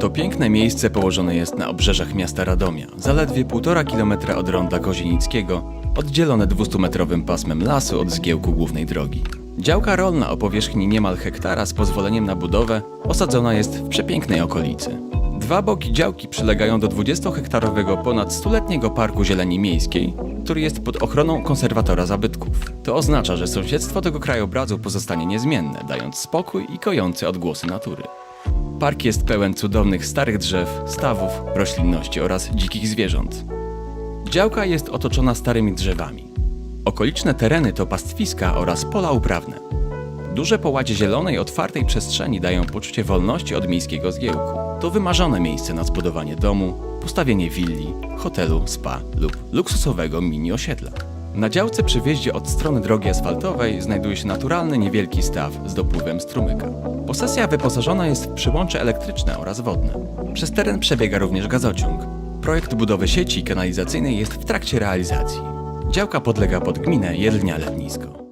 To piękne miejsce położone jest na obrzeżach miasta Radomia, zaledwie 1,5 km od ronda Kozienickiego, oddzielone 200-metrowym pasmem lasu od zgiełku głównej drogi. Działka rolna o powierzchni niemal hektara z pozwoleniem na budowę osadzona jest w przepięknej okolicy. Dwa boki działki przylegają do 20-hektarowego ponad stuletniego parku zieleni miejskiej, który jest pod ochroną konserwatora zabytków. To oznacza, że sąsiedztwo tego krajobrazu pozostanie niezmienne, dając spokój i kojące odgłosy natury. Park jest pełen cudownych starych drzew, stawów, roślinności oraz dzikich zwierząt. Działka jest otoczona starymi drzewami. Okoliczne tereny to pastwiska oraz pola uprawne. Duże połacie zielonej, otwartej przestrzeni dają poczucie wolności od miejskiego zgiełku. To wymarzone miejsce na zbudowanie domu, postawienie willi, hotelu, spa lub luksusowego mini osiedla. Na działce przy wjeździe od strony drogi asfaltowej znajduje się naturalny niewielki staw z dopływem strumyka. Posesja wyposażona jest w przyłącze elektryczne oraz wodne. Przez teren przebiega również gazociąg. Projekt budowy sieci kanalizacyjnej jest w trakcie realizacji. Działka podlega pod gminę Jedlnia Lednisko.